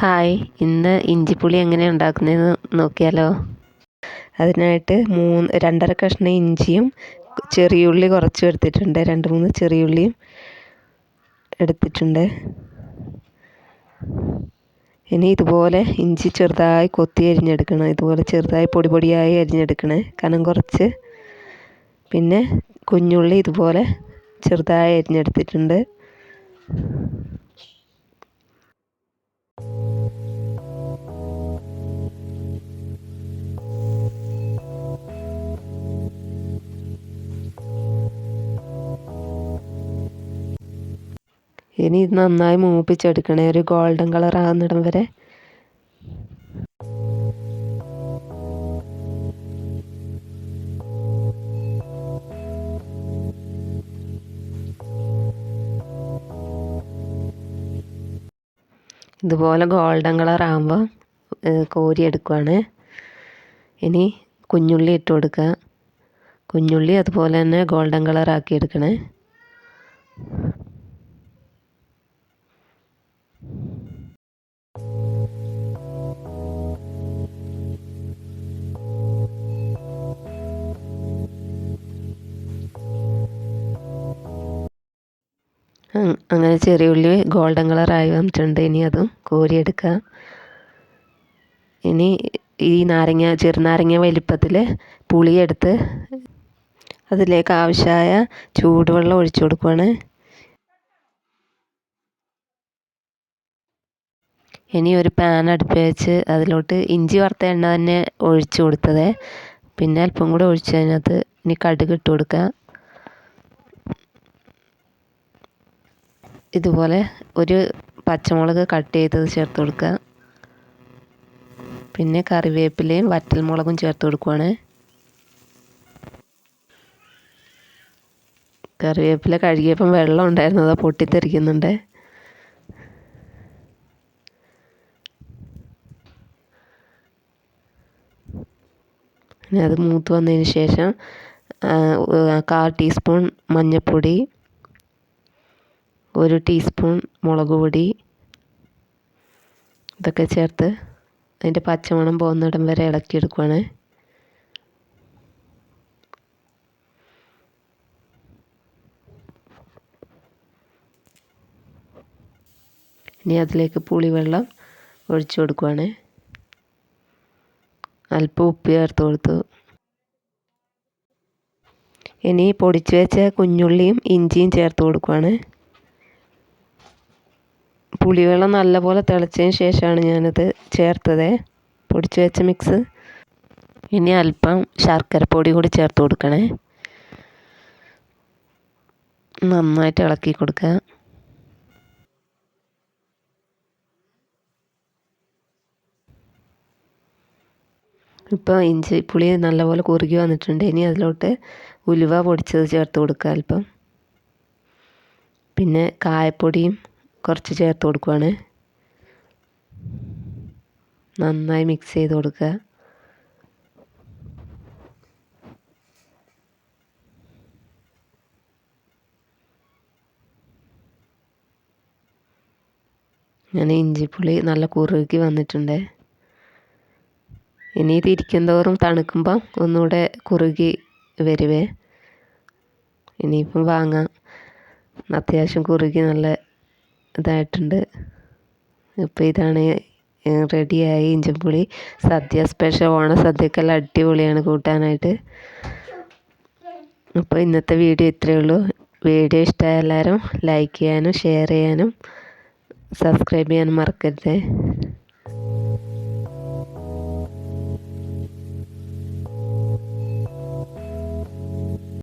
Hi. ഇന്ന് ഇഞ്ചിപ്പുളി എങ്ങനെ ഉണ്ടാക്കുന്നതെന്ന് നോക്കിയാലോ? അതിനായിട്ട് മൂന്ന് രണ്ടര കഷ്ണം ഇഞ്ചിയും ചെറിയുള്ളി കുറച്ച് എടുത്തിട്ടുണ്ട്. രണ്ട് മൂന്ന് ചെറിയുള്ളിയും എടുത്തിട്ടുണ്ട്. ഇനി ഇതുപോലെ ഇഞ്ചി ചെറുതായി കൊത്തി അരിഞ്ഞെടുക്കണം. ഇതുപോലെ ചെറുതായി പൊടി പൊടിയായി അരിഞ്ഞെടുക്കണേ. കനം കുറച്ച്. പിന്നെ കുഞ്ഞുള്ളി ഇതുപോലെ ചെറുതായി അരിഞ്ഞെടുത്തിട്ടുണ്ട്. ഇനി ഇത് നന്നായി മൂപ്പിച്ചെടുക്കണേ. ഒരു ഗോൾഡൻ കളർ ആകുന്നിടം വരെ. ഇതുപോലെ ഗോൾഡൻ കളർ ആകുമ്പോൾ കോരി എടുക്കുകയാണ് ഇനി കുഞ്ഞുള്ളി ഇട്ട് കൊടുക്കുക. കുഞ്ഞുള്ളി അതുപോലെ തന്നെ ഗോൾഡൻ കളർ ആക്കി എടുക്കണേ. അങ്ങനെ ചെറിയ ഉള്ളി ഗോൾഡൻ കളറായി വന്നിട്ടുണ്ട്. ഇനി അതും കോരിയെടുക്കുക. ഇനി ഈ നാരങ്ങ ചെറുനാരങ്ങ വലിപ്പത്തിൽ പുളിയെടുത്ത് അതിലേക്ക് ആവശ്യമായ ചൂടുവെള്ളം ഒഴിച്ചു കൊടുക്കുകയാണ് ഇനി ഒരു പാൻ അടുപ്പ് വെച്ച് അതിലോട്ട് ഇഞ്ചി വറുത്ത എണ്ണ തന്നെ ഒഴിച്ചു കൊടുത്തത്. പിന്നെ അല്പം കൂടെ ഒഴിച്ച് അതിനകത്ത് ഇനി കടുക് ഇട്ട് കൊടുക്കുക. ഇതുപോലെ ഒരു പച്ചമുളക് കട്ട് ചെയ്തത് ചേർത്ത് കൊടുക്കുക. പിന്നെ കറിവേപ്പിലയും വറ്റൽമുളകും ചേർത്ത് കൊടുക്കുവാണ്. കറിവേപ്പില കഴുകിയപ്പം വെള്ളം ഉണ്ടായിരുന്നു അത് പൊട്ടിത്തെറിക്കുന്നുണ്ട്. പിന്നെ അത് മൂത്ത് വന്നതിന് ശേഷം കാൽ ടീസ്പൂൺ മഞ്ഞൾപ്പൊടി ഒരു ടീസ്പൂൺ മുളക് പൊടി ഇതൊക്കെ ചേർത്ത് അതിന്റെ പച്ചമണം പോകുന്നിടം വരെ ഇളക്കിയെടുക്കുവാണ്. ഇനി അതിലേക്ക് പുളിവെള്ളം ഒഴിച്ചു കൊടുക്കുവാണ്. അല്പം ഉപ്പ് ചേർത്ത് കൊടുത്തു. ഇനി പൊടിച്ചു വെച്ച കുഞ്ഞുള്ളിയും ഇഞ്ചിയും ചേർത്ത് കൊടുക്കുവാണ്. പുളിവെള്ളം നല്ലപോലെ തിളച്ചതിന് ശേഷമാണ് ഞാനത് ചേർത്തത്. പൊടിച്ചു വെച്ച മിക്സ് ഇനി അല്പം ശർക്കരപ്പൊടി കൂടി ചേർത്ത് കൊടുക്കണേ. നന്നായിട്ട് ഇളക്കി കൊടുക്കുക. ഇപ്പോൾ ഇഞ്ചി പുളി നല്ലപോലെ കുറുകി വന്നിട്ടുണ്ട്. ഇനി അതിലോട്ട് ഉലുവ പൊടിച്ചത് ചേർത്ത് കൊടുക്കുക അല്പം. പിന്നെ കായപ്പൊടിയും കുറച്ച് ചേർത്ത് കൊടുക്കുവാണ്. നന്നായി മിക്സ് ചെയ്ത് കൊടുക്കുക. ഞാൻ ഇഞ്ചിപ്പുളി നല്ല കുറുകി വന്നിട്ടുണ്ട്. ഇനി ഇത് ഇരിക്കും തോറും തണുക്കുമ്പം ഒന്നുകൂടെ കുറുകി വരുവേ. ഇനിയിപ്പം വാങ്ങാം. അത്യാവശ്യം കുറുകി നല്ല ഇതായിട്ടുണ്ട്. ഇപ്പോൾ ഇതാണ് റെഡിയായി ഇഞ്ചിപ്പുളി സദ്യ സ്പെഷ്യൽ ഓണ സദ്യക്കെല്ലാം അടിപൊളിയാണ് കൂട്ടാനായിട്ട്. അപ്പോൾ ഇന്നത്തെ വീഡിയോ ഇത്രയേ ഉള്ളൂ. വീഡിയോ ഇഷ്ടമായ എല്ലാവരും ലൈക്ക് ചെയ്യാനും ഷെയർ ചെയ്യാനും സബ്സ്ക്രൈബ് ചെയ്യാനും മറക്കരുത്.